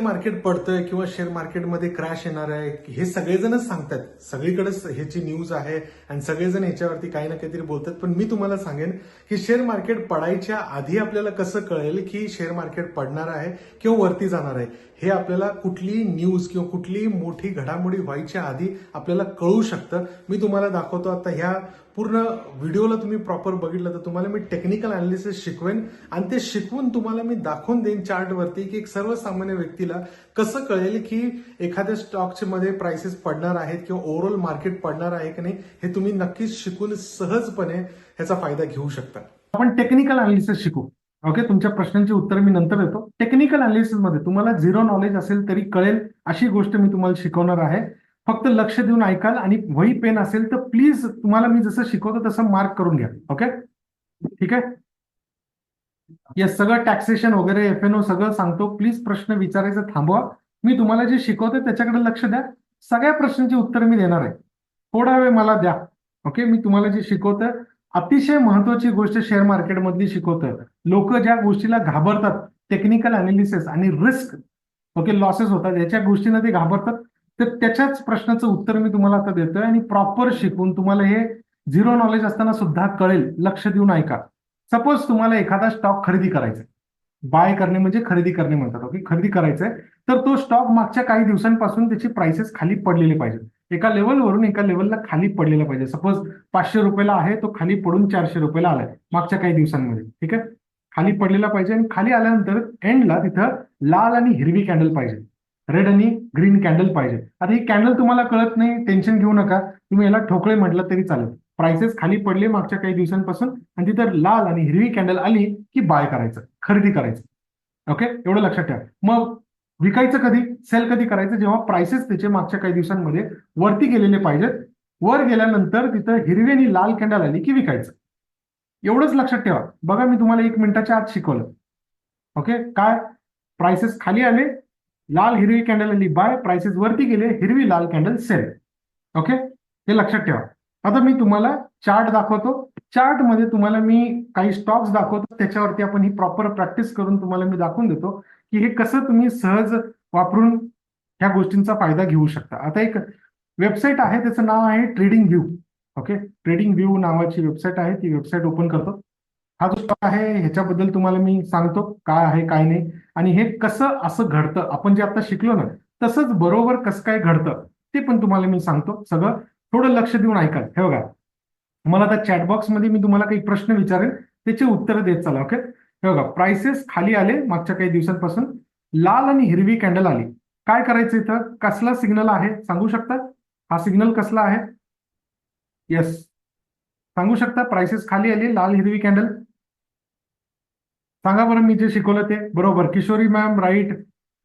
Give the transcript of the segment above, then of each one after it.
Market पडतंय किंवा share मार्केटमध्ये क्रॅश येणार आहे हे सगळेजणच सांगतात सगळीकडेच ह्याची न्यूज आहे आणि सगळेजण याच्यावरती काही ना काहीतरी बोलतात. पण मी तुम्हाला सांगेन की शेअर मार्केट पडायच्या आधी आपल्याला कसं कळेल की शेअर मार्केट पडणार आहे किंवा वरती जाणार आहे? हे आपल्याला कुठलीही न्यूज किंवा कुठलीही मोठी घडामोडी व्हायच्या आधी आपल्याला कळू शकतं. मी तुम्हाला दाखवतो आता ह्या पूर्ण व्हिडिओला तुम्ही प्रॉपर बघितलं तर तुम्हाला मी टेक्निकल अनालिसिस शिकवेन. आणि ते शिकवून तुम्हाला मी दाखवून देईन चार्टवरती की एक सर्वसामान्य व्यक्तीला कसं कळेल की एखाद्या स्टॉकचे मध्ये प्राइसेस पडणार आहेत किंवा ओव्हरऑल मार्केट पडणार आहे की नाही हे तुम्ही नक्कीच शिकून सहजपणे ह्याचा फायदा घेऊ शकता. आपण टेक्निकल अनालिसिस शिकू. ओके तुमच्या प्रश्नांची उत्तर मी नंतर देतो. टेक्निकल अनालिसिसमध्ये तुम्हाला झिरो नॉलेज असेल तरी कळेल अशी गोष्ट मी तुम्हाला शिकवणार आहे. फक्त लक्ष देऊन ऐकाल आणि वही पेन असेल तर प्लीज तुम्हाला मी जसं शिकवतो तसं मार्क करून घ्या. ओके ठीक आहे? या सगळं टॅक्सेशन वगैरे एफ एन ओ सगळं सांगतो. प्लीज प्रश्न विचारायचं थांबवा. मी तुम्हाला जे शिकवतो त्याच्याकडे लक्ष द्या. सगळ्या प्रश्नांची उत्तर मी देणार आहे. थोडा वेळ मला द्या. ओके मी तुम्हाला जे शिकवतोय अतिशय महत्वाची गोष्ट शेअर मार्केटमधली शिकवतं लोक ज्या गोष्टीला घाबरतात टेक्निकल अनालिसिस आणि रिस्क ओके लॉसेस होतात याच्या गोष्टींना ते घाबरतात तर त्याच्याच प्रश्नाचं उत्तर मी तुम्हाला आता देतोय आणि प्रॉपर शिकून तुम्हाला हे झिरो नॉलेज असताना सुद्धा कळेल. लक्ष देऊन ऐका. सपोज तुम्हाला एखादा स्टॉक खरेदी करायचा बाय करणे म्हणजे खरेदी करणे म्हणतात ओके खरेदी करायचंय तर तो स्टॉक मागच्या काही दिवसांपासून त्याची प्राइसेस खाली पडलेले पाहिजे एका लेवलवरून एका लेवलला खाली पडलेला पाहिजे. सपोज पाचशे रुपयाला आहे तो खाली पडून चारशे रुपयाला आलाय मागच्या काही दिवसांमध्ये. ठीक आहे? खाली पडलेला पाहिजे आणि खाली आल्यानंतर एंडला तिथं लाल आणि हिरवी कॅन्डल पाहिजे. रेड आणि ग्रीन कॅन्डल पाहिजे. आता ही कॅन्डल तुम्हाला कळत नाही टेन्शन घेऊ नका. तुम्ही याला ठोकळे म्हटलं तरी चालेल. प्राइसेस खाली पडले मागच्या काही दिवसांपासून आणि तिथं लाल आणि हिरवी कॅन्डल आली की बाय करायचं खरेदी करायचं. ओके एवढं लक्षात ठेवा. मग विकायचं कधी? सेल कधी करायचं? जेव्हा प्राइसेस त्याचे मागच्या काही दिवसांमध्ये वरती गेलेले पाहिजेत वर गेल्यानंतर तिथं हिरवी आणि लाल कॅन्डल आली की विकायचं. एवढंच लक्षात ठेवा. बघा मी तुम्हाला एक मिनिटाच्या आत शिकवलं. ओके काय? प्राइसेस खाली आले लाल हिरवी कॅन्डल आली. बाय प्राइसेस वरती गेले हिरवी लाल कॅन्डल सेल ओके हे लक्षात ठेवा. आता मी तुम्हाला चार्ट दाखवतो. चार्टमध्ये तुम्हाला मी काही स्टॉक्स दाखवतो. त्याच्यावरती आपण ही प्रॉपर प्रॅक्टिस करून तुम्हाला मी दाखवून देतो. की हे कसं तुम्ही सहज वापरून ह्या गोष्टींचा फायदा घेऊ शकता. आता एक वेबसाईट आहे त्याचं नाव आहे trading view okay trading view नावाची वेबसाईट आहे ती वेबसाईट ओपन करतो. हा जो स्टॉक आहे ह्याच्याबद्दल तुम्हाला मी सांगतो काय आहे काय नाही. आणि हे कसं असं घडतं. आपण जे आता शिकलो ना तसंच बरोबर कसं काय घडतं ते पण तुम्हाला मी सांगतो. सगळं थोडं लक्ष देऊन ऐकाल हे बघा. मला आता चॅटबॉक्समध्ये मी तुम्हाला काही प्रश्न विचारेन त्याचे उत्तर देत चला ओके हे बघा प्राइसेस खाली आले मागच्या काही दिवसांपासून. लाल आणि हिरवी कॅन्डल आली. काय करायचं इथं? कसला सिग्नल आहे? सांगू शकता हा सिग्नल कसला आहे? येस सांगू शकता? प्राइसेस खाली आली लाल हिरवी कॅन्डल सांगा बरं मी जे शिकवलं ते. बरोबर. Kishori ma'am right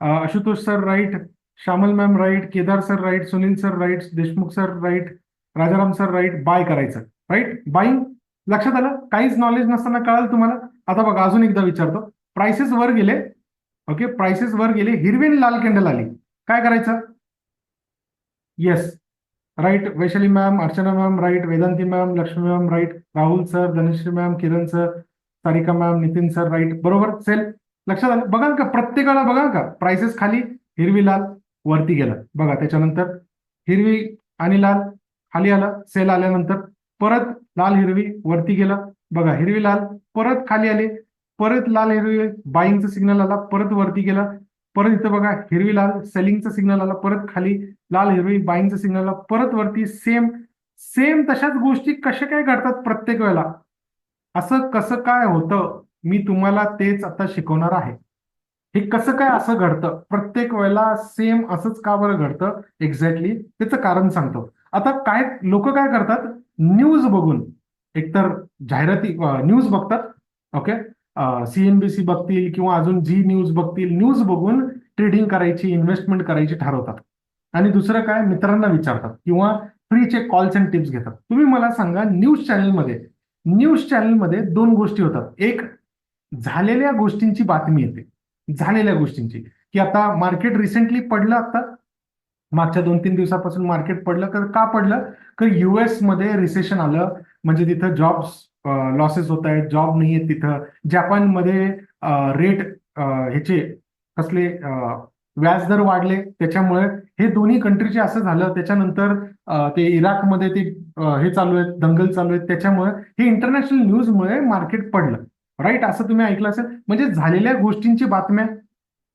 Ashutosh sir right Shyamal ma'am right Kedar sir right Sunil sir right Deshmukh sir right Rajaram sir right buy करायचं. राईट बाईंग लक्षात आलं? काहीच नॉलेज नसताना कळाल तुम्हाला? आता बघा अजून एकदा विचारतो. प्राइसेस वर गेले. ओके प्राइसेस वर गेले. हिरवी आणि लाल कॅन्डल आली. काय करायचं? Yes right Vaishali ma'am Archana ma'am right Vedanti ma'am Lakshmi ma'am right Rahul sir Dhanashree ma'am Kiran sir Sarika ma'am Nitin sir right बरोबर? सेल लक्षात आलं? बघाल का प्रत्येकाला बघाल का प्राइसेस खाली हिरवी लाल वरती गेलं. बघा त्याच्यानंतर हिरवी आणि लाल खाली आलं सेल आल्यानंतर परत लाल हिरवी वरती गेलं. बघा हिरवी लाल परत खाली आली परत लाल हिरवी बाईंगचा सिग्नल आला परत वरती गेला परत इथं बघा हिरवी लाल सेलिंगचं सिग्नल आला परत खाली लाल हिरवी बाईंगचा सिग्नल आला परत वरती सेम सेम तशाच गोष्टी कशा काय घडतात प्रत्येक वेळेला? असं कसं काय होतं? मी तुम्हाला तेच आता शिकवणार आहे. हे कसं काय असं घडतं? प्रत्येक वेळेला सेम असंच का बरं घडतं? एक्झॅक्टली त्याचं कारण सांगतो. आता काय लोक काय करतात? न्यूज बघून. एकतर जाहिराती न्यूज बघतात ओके? सीएनबीसी बघतील किंवा अजून जी न्यूज बघतील न्यूज बघून ट्रेडिंग करायची इन्व्हेस्टमेंट करायची ठरवतात. आणि दुसरं काय? मित्रांना विचारतात किंवा फ्रीचे कॉल्स अँड टिप्स घेतात. तुम्ही मला सांगा न्यूज चॅनलमध्ये न्यूज चॅनलमध्ये दोन गोष्टी होतात. एक झालेल्या गोष्टींची बातमी येते. झालेल्या गोष्टींची. की आता मार्केट रिसेंटली पडलं आता. मागच्या दोन तीन दिवसापासून मार्केट पडलं. तर का पडलं तर युएसमध्ये रिसेशन आलं? म्हणजे तिथं जॉब्स लॉसेस होत आहेत जॉब नाही आहेत तिथं. जपानमध्ये रेट ह्याचे कसले व्याजदर वाढले. त्याच्यामुळे हे दोन्ही कंट्रीचे असं झालं. त्याच्यानंतर ते इराकमध्ये ते हे चालू आहेत दंगल चालू आहेत. त्याच्यामुळे हे इंटरनॅशनल न्यूजमुळे मार्केट पडलं. राईट असं तुम्ही ऐकलं असेल. म्हणजे झालेल्या गोष्टींची बातम्या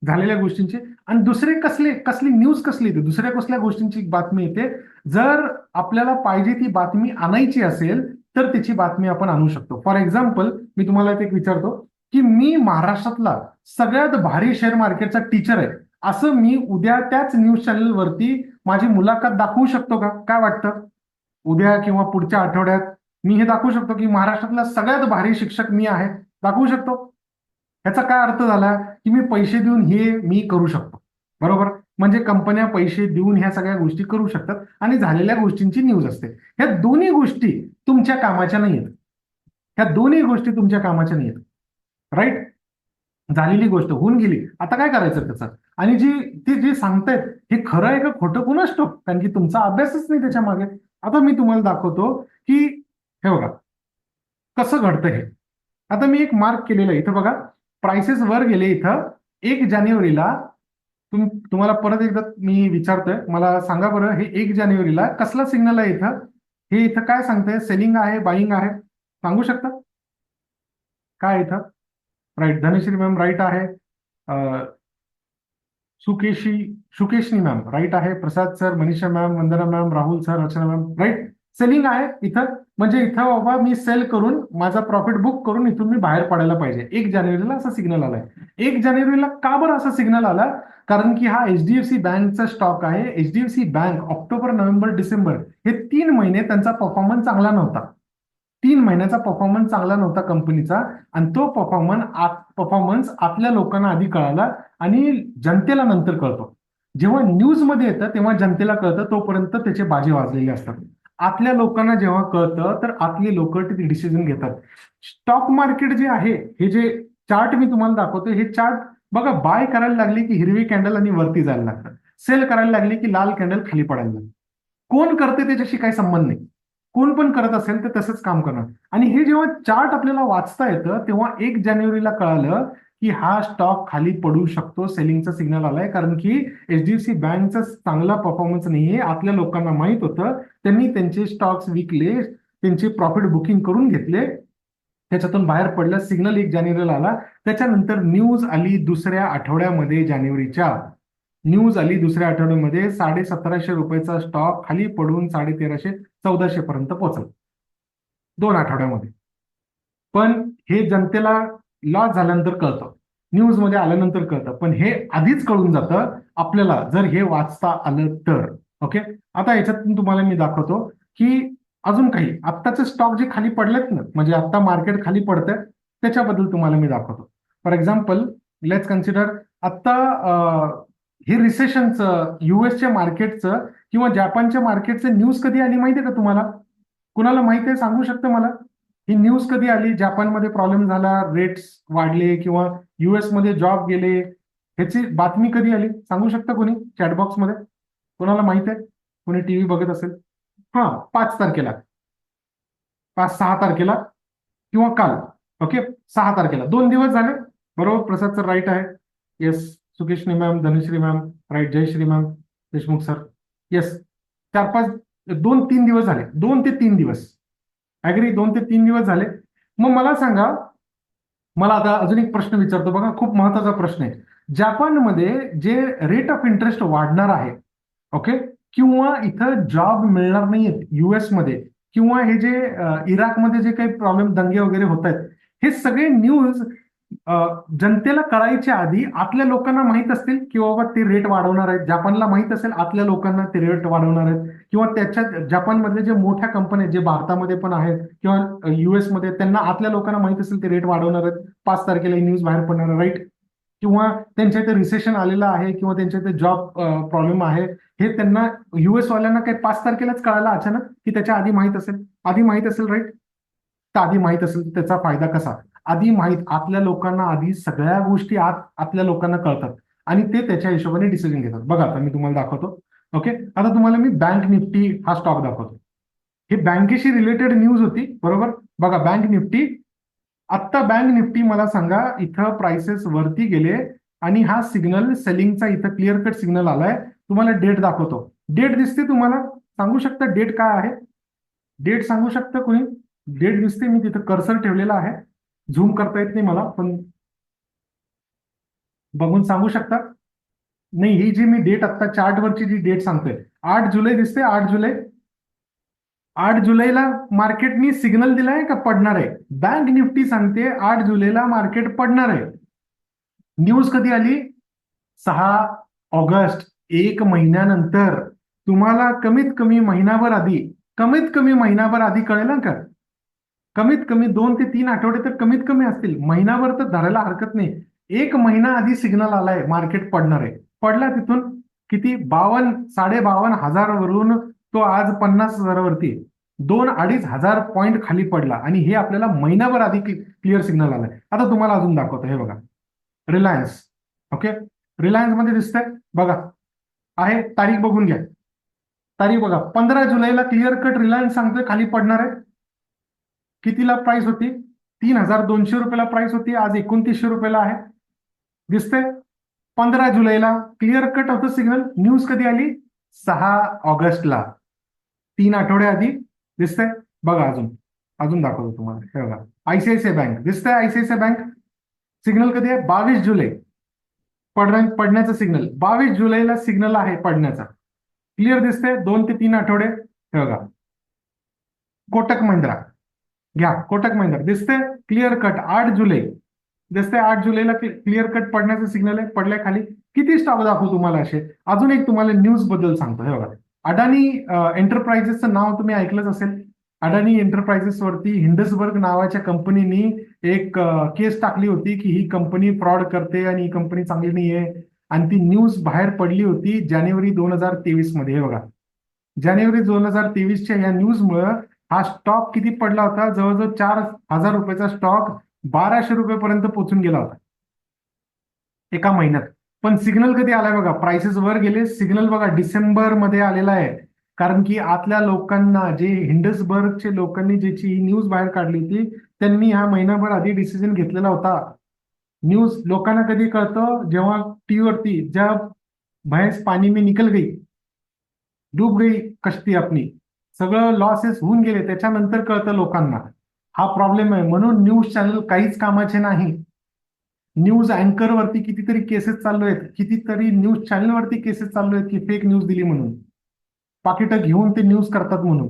झालेल्या गोष्टींची. आणि दुसरे कसले कसली न्यूज कसली येते? दुसऱ्या कसल्या गोष्टींची बातमी येते? जर आपल्याला पाहिजे ती बातमी आणायची असेल तर त्याची बातमी आपण आणू शकतो. फॉर एक्झाम्पल मी तुम्हाला एक विचारतो की मी महाराष्ट्रातला सगळ्यात भारी शेअर मार्केटचा टीचर आहे. असं मी उद्या त्याच न्यूज चॅनलवरती माझी मुलाखत दाखवू शकतो का? काय वाटतं? उद्या किंवा पुढच्या आठवड्यात मी हे दाखवू शकतो की महाराष्ट्रातला सगळ्यात भारी शिक्षक मी आहे. दाखवू शकतो? ह्याचा काय अर्थ झाला? की मी पैसे देऊन हे मी करू शकतो. बरोबर? म्हणजे कंपन्या पैसे देऊन ह्या सगळ्या गोष्टी करू शकतात आणि झालेल्या गोष्टींची न्यूज असते. ह्या दोन्ही गोष्टी तुमच्या कामाच्या नाही आहेत ह्या दोन्ही गोष्टी तुमच्या कामाच्या नाही आहेत राईट झालेली गोष्ट होऊन गेली. आता काय करायचं त्याचं? आणि जी ते जे सांगतायत हे खरं आहे का खोटं? कुणाच ठोक कारण की तुमचा अभ्यासच नाही त्याच्यामागे. आता मी तुम्हाला दाखवतो की हे बघा. कसं घडतं हे? आता मी एक मार्क केलेलं इथं बघा. प्राइसेस वर गेले इथं. एक जानेवारीला तुम तुम्हाला परत एकदा मी विचारतोय मला सांगा बरं हे एक जानेवारीला कसला सिग्नल आहे इथं? हे इथं काय सांगतंय? सेलिंग आहे बाईंग आहे? सांगू शकता? काय इथं? राईट धनश्री मॅम राईट आहे. सुकेशी सुकेशनी मॅम राईट आहे. Prasad sir Manisha ma'am Vandana ma'am Rahul sir Rachana ma'am right selling आहे इथं. म्हणजे इथं बाबा मी सेल करून माझा प्रॉफिट बुक करून इथून मी बाहेर पडायला पाहिजे. एक जानेवारीला असा सिग्नल आलाय. एक जानेवारीला का बरं असा सिग्नल आला? कारण की हा एचडीएफसी बँकचा स्टॉक आहे. HDFC bank October November December हे तीन महिने त्यांचा परफॉर्मन्स चांगला नव्हता. तीन महिन्याचा परफॉर्मन्स चांगला नव्हता कंपनीचा. आणि तो परफॉर्मन्स परफॉर्मन्स आपल्या लोकांना आधी कळाला आणि जनतेला नंतर कळतो. जेव्हा न्यूजमध्ये येतं तेव्हा जनतेला कळतं तोपर्यंत त्याचे बाजी वाजलेले असतात. आपल्या लोकांना जेव्हा कळतं तर आपली लोक ते डिसिजन घेतात. स्टॉक मार्केट जे आहे हे जे चार्ट मी तुम्हाला दाखवतो हे चार्ट बघा बाय करायला लागली की हिरवी कॅन्डल आणि वरती जायला लागतात सेल करायला लागली की लाल कॅन्डल खाली पडायला लागली कोण करते त्याच्याशी काही संबंध नाही. कोण पण करत असेल तर तसंच काम करणार. आणि हे जेव्हा चार्ट आपल्याला वाचता येतं तेव्हा एक जानेवारीला कळालं की हा स्टॉक खाली पडू शकतो सेलिंगचा सिग्नल आलाय. कारण की एचडीएफसी बँकचा चांगला परफॉर्मन्स नाहीये. आपल्या लोकांना माहीत होतं. त्यांनी त्यांचे स्टॉक्स विकले त्यांचे प्रॉफिट बुकिंग करून घेतले. त्याच्यातून बाहेर पडलं सिग्नल एक जानेवारीला आला. त्याच्यानंतर न्यूज आली दुसऱ्या आठवड्यामध्ये जानेवारीच्या. न्यूज आली दुसऱ्या आठवड्यामध्ये साडे सतराशे रुपयाचा स्टॉक खाली पडून साडे तेराशे चौदाशे पर्यंत पोहोचला. दोन आठवड्यामध्ये. पण हे जनतेला लॉस झाल्यानंतर कळतं. न्यूजमध्ये आल्यानंतर कळतं. पण हे आधीच कळून जातं. आपल्याला जर हे वाचता आलं तर. ओके आता याच्यातून तुम्हाला मी दाखवतो की अजून काही. आत्ताचे स्टॉक जे खाली पडलेत ना म्हणजे आता मार्केट खाली पडतंय त्याच्याबद्दल तुम्हाला मी दाखवतो. फॉर एक्झाम्पल लेट्स कन्सिडर आत्ता हे रिसेशनचं युएसच्या मार्केटचं किंवा जपानच्या मार्केटचं न्यूज कधी आली माहिती आहे का तुम्हाला? कुणाला माहिती आहे सांगू शकतं मला? ही न्यूज कधी आली? जपानमध्ये प्रॉब्लेम झाला रेट्स वाढले किंवा युएसमध्ये जॉब गेले? ह्याची बातमी कधी आली? सांगू शकता कोणी? चॅटबॉक्समध्ये? कोणाला माहीत आहे? कोणी टीव्ही बघत असेल? हा पाच तारखेला. पाच सहा तारखेला किंवा काल. ओके सहा तारखेला. दोन दिवस झाले. बरोबर? प्रसाद सर राईट आहे. Yes Sukeshani ma'am Dhanushree ma'am right Jayashree ma'am Deshmukh sir yes चार पाच दोन तीन दिवस झाले. दोन ते तीन दिवस. अग्री दोन ते तीन दिवस झाले. मग मला सांगा मला आता अजून एक प्रश्न विचारतो बघा खूप महत्त्वाचा प्रश्न आहे. जपानमध्ये जे रेट ऑफ इंटरेस्ट वाढणार आहे ओके किंवा इथं जॉब मिळणार नाहीयेत युएसमध्ये किंवा हे जे इराकमध्ये जे काही प्रॉब्लेम दंगे वगैरे होत आहेत हे सगळे न्यूज जनतेला कळायच्या आधी आतल्या लोकांना माहीत असतील की बाबा ते रेट वाढवणार आहेत. जपानला माहीत असेल आतल्या लोकांना ते रेट वाढवणार आहेत. किंवा त्याच्या जपानमधले जे मोठ्या कंपन्या जे भारतामध्ये पण आहेत किंवा युएसमध्ये त्यांना आतल्या लोकांना माहीत असेल ते रेट वाढवणार आहेत. पाच तारखेला ही न्यूज बाहेर पडणार राईट किंवा त्यांच्या इथे रिसेशन आलेलं आहे किंवा त्यांच्या इथे जॉब प्रॉब्लेम आहे हे त्यांना युएस वाल्यांना काही पाच तारखेलाच कळायला अचानक की त्याच्या आधी माहीत असेल. आधी माहीत असेल राईट तर आधी माहीत असेल त्याचा फायदा कसा? आधी माहीत आपल्या लोकांना आधी सगळ्या गोष्टी आत आपल्या लोकांना कळतात. आणि ते त्याच्या हिशोबाने डिसिजन घेतात. बघा आता मी तुम्हाला दाखवतो. ओके आता तुम्हाला मी बँक निफ्टी हा स्टॉक दाखवतो हे बँकेशी रिलेटेड न्यूज होती बरोबर? बघा बँक निफ्टी आत्ता बँक निफ्टी मला सांगा इथं प्राइसेस वरती गेले आणि हा सिग्नल सेलिंगचा इथं क्लिअर कट सिग्नल आलाय. तुम्हाला डेट दाखवतो. डेट दिसते तुम्हाला? सांगू शकता डेट काय आहे? डेट सांगू शकता कोणी? डेट दिसते मी तिथं कर्सर ठेवलेला आहे. झूम करता येत नाही मला पण बघून सांगू शकता? नाही ही जी मी डेट आता चार्ट चार्टवरची जी डेट सांगतोय आठ जुलै दिसते आठ जुलै आठ जुलैला मार्केटनी सिग्नल दिलाय का पडणार आहे बँक निफ्टी सांगते आठ जुलैला मार्केट पडणार आहे न्यूज़ कधी आली? सहा ऑगस्ट, एक महिन्यानंतर तुम्हाला कमीत कमी महिनाभर आधी, कमीत कमी महिनाभर आधी कळेल का? कमीत कमी दोन ते तीन आठवडे तर कमीत कमी असतील. महिनाभर तर धरायला हरकत नाही. एक महिना आधी सिग्नल आलाय मार्केट पडणार आहे पडला तिथून किती बावन साडे बावन हजारवरून तो आज पन्नास हजारावरती दोन अडीच हजार पॉईंट खाली पडला आणि हे आपल्याला महिनाभर आधी क्लिअर सिग्नल आलाय. आता तुम्हाला अजून दाखवतो. हे बघा. रिलायन्स ओके रिलायन्समध्ये दिसतंय. बघा. आहे. तारीख बघून घ्या. तारीख बघा. पंधरा जुलैला क्लिअर कट रिलायन्स सांगतोय खाली पडणार आहे. कितीला प्राइस होती? तीन हजार दोनशे रुपयाला प्राइस होती. आज एकोणतीसशे रुपयाला आहे. दिसतंय? पंधरा जुलैला clear cut off the signal news कधी आली? सहा ऑगस्टला. तीन आठवडे आधी. दिसतंय? बघा अजून. अजून दाखवतो तुम्हाला. हे बघा. आयसीआयसीआय बँक दिसतंय आयसीआयसीआय बँक सिग्नल कधी आहे? बावीस जुलै. पडण्या पडण्याचं सिग्नल बावीस जुलैला सिग्नल आहे पडण्याचा. क्लिअर दिसतंय? दोन ते तीन आठवडे. हे बघा. कोटक महिंद्रा. घ्या. कोटक महिंद्रा. दिसतंय? क्लिअर कट आठ जुलै. दिसतंय आठ जुलैला क्लिअर कट पडण्याचं सिग्नल आहे पडल्या खाली किती स्टॉक दाखवू तुम्हाला असे? अजून एक तुम्हाला न्यूजबद्दल सांगतो. हे बघा. अडानी एंटरप्राइजेसचं नाव तुम्ही ऐकलंच असेल. अडानी एंटरप्राइजेस वरती हिंडसबर्ग नावाच्या कंपनीनी एक केस टाकली होती की ही कंपनी फ्रॉड करते आणि ही कंपनी चांगली नाही आहे आणि ती न्यूज बाहेर पडली होती जानेवारी दोन हजार तेवीसमध्ये. हे बघा. जानेवारी दोन हजार तेवीसच्या या न्यूजमुळं हा स्टॉक किती पडला होता? जवळजवळ चार हजार रुपयाचा स्टॉक बाराशे रुपयेपर्यंत पोहोचून गेला होता. एका महिन्यात. पण सिग्नल कधी आलाय बघा? प्राइसेस वर गेले. सिग्नल बघा डिसेंबरमध्ये आलेला आहे. कारण की आतल्या लोकांना जे हिंडसबर्गचे लोकांनी ज्याची ही न्यूज बाहेर काढली होती त्यांनी हा महिनाभर आधी डिसिजन घेतलेला होता. न्यूज लोकांना कधी कळतं? जेव्हा टीव्ही वरती ज्या भैंस पाणी मी निकल गई डूब गई कश्ती आपली सगळं लॉसेस होऊन गेले त्याच्यानंतर कळतं लोकांना. हा प्रॉब्लेम आहे. म्हणून न्यूज चॅनल काहीच कामाचे नाही. न्यूज अँकर वरती कितीतरी केसेस चालू आहेत. कितीतरी न्यूज चॅनल वरती केसेस चालू आहेत की फेक न्यूज दिली म्हणून. पाकिटं घेऊन ते न्यूज करतात म्हणून.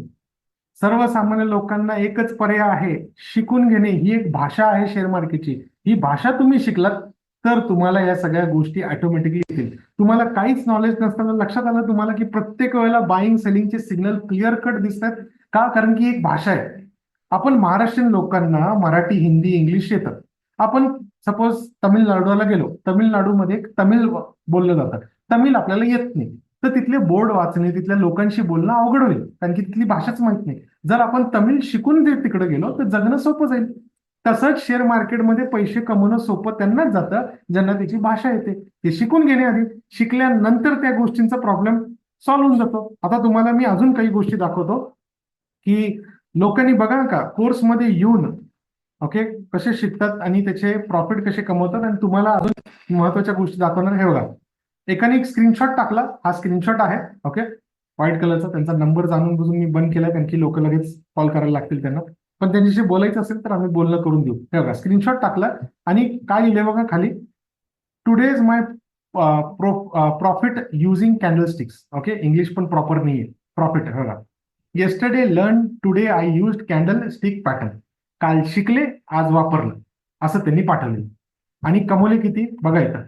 सर्वसामान्य लोकांना एकच पर्याय आहे. शिकून घेणे. ही एक भाषा आहे शेअर मार्केटची ही भाषा तुम्ही शिकलात तर तुम्हाला या सगळ्या गोष्टी ऑटोमॅटिकली येतील. तुम्हाला काहीच नॉलेज नसताना लक्षात आलं तुम्हाला की प्रत्येक वेळेला बाईंग सेलिंगचे सिग्नल क्लिअर कट दिसतात का? कारण की एक भाषा आहे. आपण महाराष्ट्रीयन लोकांना मराठी हिंदी इंग्लिश येतात. आपण सपोज तमिळनाडूला गेलो तमिळनाडूमध्ये तमिळ बोललं जातं. तमिळ आपल्याला येत नाही. तर तिथले बोर्ड वाचणे तिथल्या लोकांशी बोलणं अवघड होईल. कारण की तिथली भाषाच माहीत नाही. जर आपण तमिळ शिकून जर तिकडे गेलो तर जगणं सोपं जाईल. तसंच शेअर मार्केटमध्ये पैसे कमवणं सोपं त्यांनाच जातं ज्यांना त्याची भाषा येते. ते शिकून घेण्याआधी शिकल्यानंतर त्या गोष्टींचा प्रॉब्लेम सॉल्व्ह होऊन जातो. आता तुम्हाला मी अजून काही गोष्टी दाखवतो की लोकांनी बघा का कोर्समध्ये येऊन ओके कसे शिकतात आणि त्याचे प्रॉफिट कसे कमवतात आणि तुम्हाला अजून महत्त्वाच्या गोष्टी दाखवणार हे बघा एकाने एक स्क्रीनशॉट टाकला हा स्क्रीनशॉट आहे ओके व्हाईट कलरचा त्यांचा नंबर जाणून बुजून मी बंद केला कारण की लोक लगेच कॉल करायला लागतील त्यांना. पण त्यांच्याशी बोलायचं असेल तर आम्ही बोलणं करून देऊ. हे बघा स्क्रीनशॉट टाकला आणि काय लिहिले बघा खाली today's my profit using candlesticks okay English पण प्रॉपर नाही आहे प्रॉफिट बघा. Yesterday learn today I use candle stick pattern काल शिकले आज वापरलं. असं त्यांनी पाठवले. आणि कमवले किती? बघा येतं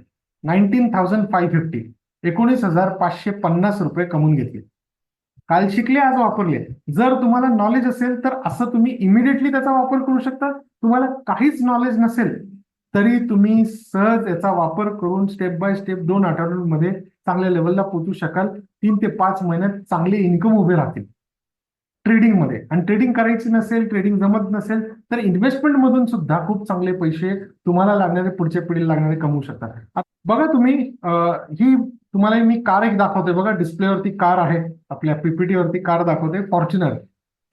नाईन्टीन थाउजंड फाय फिफ्टी एकोणीस हजार पाचशे पन्नास रुपये कमवून घेतले. काल शिकले आज वापरले. जर तुम्हाला नॉलेज असेल तर असं तुम्ही इमिडिएटली त्याचा वापर करू शकता. तुम्हाला काहीच नॉलेज नसेल तरी तुम्ही सहज याचा वापर करून स्टेप बाय स्टेप दोन आठवड्यांमध्ये चांगल्या लेवलला पोचू शकाल. तीन ते पाच महिन्यात चांगले इन्कम उभे राहतील. ट्रेडिंगमध्ये आणि ट्रेडिंग करायची नसेल ट्रेडिंग जमत नसेल तर इन्व्हेस्टमेंट मधून सुद्धा खूप चांगले पैसे तुम्हाला लागणारे पुढच्या पिढीला लागणारे कमवू शकतात बघा तुम्ही ही तुम्हाला मी कार एक दाखवते बघा डिस्प्लेवरती कार आहे आपल्या पीपीटी वरती कार दाखवते फॉर्च्युनर.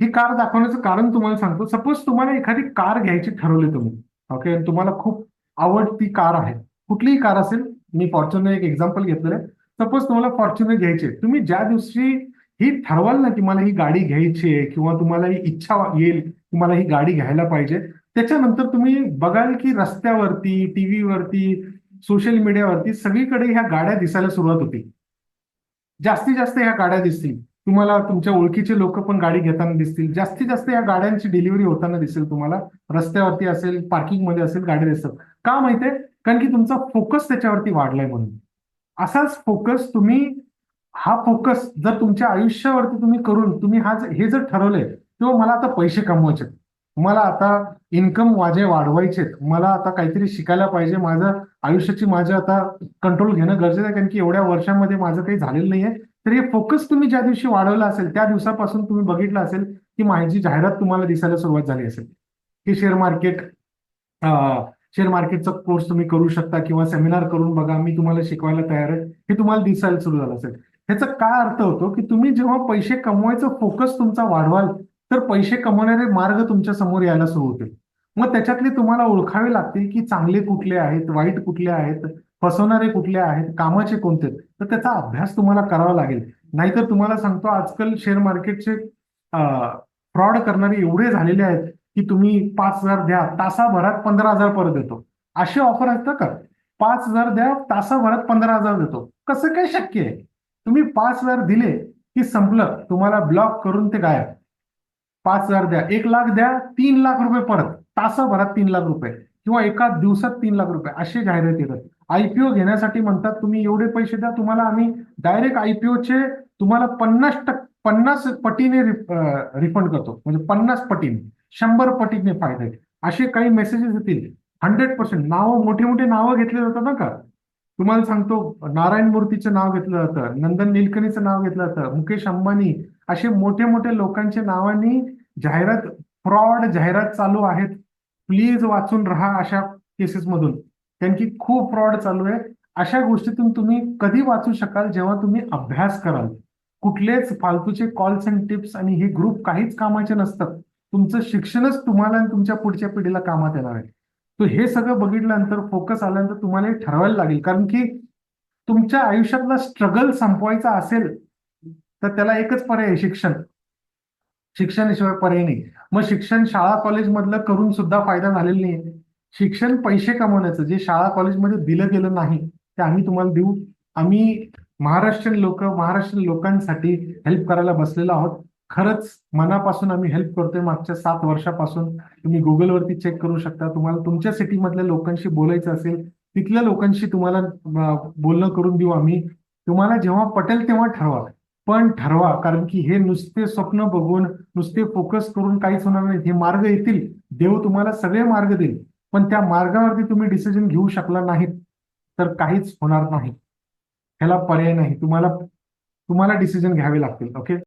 ही कार दाखवण्याचं कारण तुम्हाला सांगतो. सपोज तुम्हाला एखादी कार घ्यायची ठरवली तुम्ही ओके? तुम्हाला खूप आवडती कार आहे. कुठलीही कार असेल मी फॉर्च्युनर एक एक्झाम्पल घेतलेलं आहे. सपोज तुम्हाला फॉर्च्युनर घ्यायची तुम्ही ज्या दिवशी ही ठरवाल ना की मला ही गाडी घ्यायची आहे किंवा तुम्हाला ही इच्छा येईल की मला ही गाडी घ्यायला पाहिजे. त्याच्यानंतर तुम्ही बघाल की रस्त्यावरती टीव्हीवरती सोशल मीडियावरती सगळीकडे ह्या गाड्या दिसायला सुरुवात होती. जास्तीत जास्त ह्या गाड्या दिसतील. तुम्हाला तुमच्या ओळखीचे लोक पण गाडी घेताना दिसतील. जास्तीत जास्त या गाड्यांची डिलिव्हरी होताना दिसेल तुम्हाला. रस्त्यावरती असेल पार्किंगमध्ये असेल गाड्या दिसतात का माहितीये कारण की तुमचा फोकस त्याच्यावरती वाढलाय म्हणून. असाच फोकस तुम्ही हा फोकस जर तुमच्या आयुष्यावरती तुम्ही करून तुम्ही हा हे जर ठरवलंय किंवा मला आता पैसे कमवायचे मला आता इन्कम माझे वाढवायचे मला आता काहीतरी शिकायला पाहिजे. माझं आयुष्याची माझं आता कंट्रोल घेणं गरजेचं आहे कारण की एवढ्या वर्षांमध्ये माझं काही झालेलं नाहीये. तर हे फोकस तुम्ही ज्या दिवशी वाढवलं असेल त्या दिवसापासून तुम्ही बघितलं असेल की माझी जाहिरात तुम्हाला दिसायला सुरुवात झाली असेल. की शेअर मार्केट शेअर मार्केटचा कोर्स तुम्ही करू शकता किंवा सेमिनार करून बघा मी तुम्हाला शिकवायला तयार आहे हे तुम्हाला दिसायला सुरू झालं असेल. ह्याचा काय अर्थ होतो की तुम्ही जेव्हा पैसे कमवायचा फोकस तुमचा वाढवाल तर पैसे कमवणारे मार्ग तुमच्यासमोर यायला सुरू होतील. मग त्याच्यातले तुम्हाला ओळखावे लागतील की चांगले कुठले आहेत वाईट कुठले आहेत फसवणारे कुठले आहेत कामाचे कोणते तर त्याचा अभ्यास तुम्हाला करावा लागेल. नाहीतर तुम्हाला सांगतो आजकाल शेअर मार्केटचे फ्रॉड करणारे एवढे झालेले आहेत की तुम्ही पाच हजार द्या तासाभरात पंधरा हजार परत देतो. असे ऑफर असतं का पाच हजार द्या तासाभरात पंधरा हजार देतो. कसं काय शक्य आहे? तुम्ही पाच हजार दिले की संपलं. तुम्हाला ब्लॉक करून ते गायब. पाच हजार द्या. एक लाख द्या तीन लाख रुपये परत. तासाभरात तीन लाख रुपये. किंवा एका दिवसात तीन लाख रुपये. असे जाहिरात येतात. आयपीओ घेण्यासाठी म्हणतात तुम्ही एवढे पैसे द्या तुम्हाला आम्ही डायरेक्ट आयपीओचे तुम्हाला पन्नास टक्के पन्नास पटीने रिफंड करतो. म्हणजे पन्नास पटीने. शंभर पटीने फायदे. असे काही मेसेजेस येतील. हंड्रेड पर्सेंट नावं मोठी मोठी नावं घेतली जातात ना का? तुम्हाला सांगतो नारायण मूर्तीचं नाव घेतलं जातं नंदन निलकणीचं नाव घेतलं जातं मुकेश अंबानी असे मोठे मोठे लोकांच्या नावाने जाहिरात फ्रॉड जाहिरात चालू आहेत. प्लीज वाचून राहा अशा केसेसमधून त्यांची खूप फ्रॉड चालू आहे. अशा गोष्टीतून तुम्ही कधी वाचू शकाल जेव्हा तुम्ही अभ्यास कराल. कुठलेच फालतूचे कॉल्स अँड टिप्स आणि हे ग्रुप काहीच कामाचे नसतात. तुमचं शिक्षणच तुम्हाला आणि तुमच्या पुढच्या पिढीला कामात येणार आहे. तर हे सगळं बघितल्यानंतर फोकस आल्यानंतर तुम्हाला हे ठरवायला लागेल. कारण की तुमच्या आयुष्यातला स्ट्रगल संपवायचा असेल तर त्याला एकच पर्याय आहे शिक्षण. शिक्षणाशिवाय पर्याय नाही. मग शिक्षण शाळा कॉलेजमधलं करून सुद्धा फायदा झालेला नाही. शिक्षण पैसे कमवण्याचं जे शाळा कॉलेजमध्ये दिलं गेलं नाही ते आम्ही तुम्हाला देऊ. आम्ही महाराष्ट्रीयन लोक महाराष्ट्रीयन लोकांसाठी हेल्प करायला बसलेलो आहोत. खरंच मनापासून आम्ही हेल्प करतोय. मागच्या सात वर्षापासून तुम्ही गुगलवरती चेक करू शकता. तुम्हाला तुमच्या सिटीमधल्या लोकांशी बोलायचं असेल तिथल्या लोकांशी तुम्हाला बोलणं करून देऊ आम्ही. तुम्हाला जेव्हा पटेल तेव्हा ठरवा. पण ठरवा कारण की हे नुसते स्वप्न बघून नुसते फोकस करून काहीच होणार नाही. हे मार्ग येतील. देव तुम्हाला सगळे मार्ग देईल. पण त्या मार्गावरती तुम्ही डिसिजन घेऊ शकला नाहीत तर काहीच होणार नाही. ह्याला पर्याय नाही. तुम्हाला तुम्हाला डिसिजन घ्यावे लागतील. ओके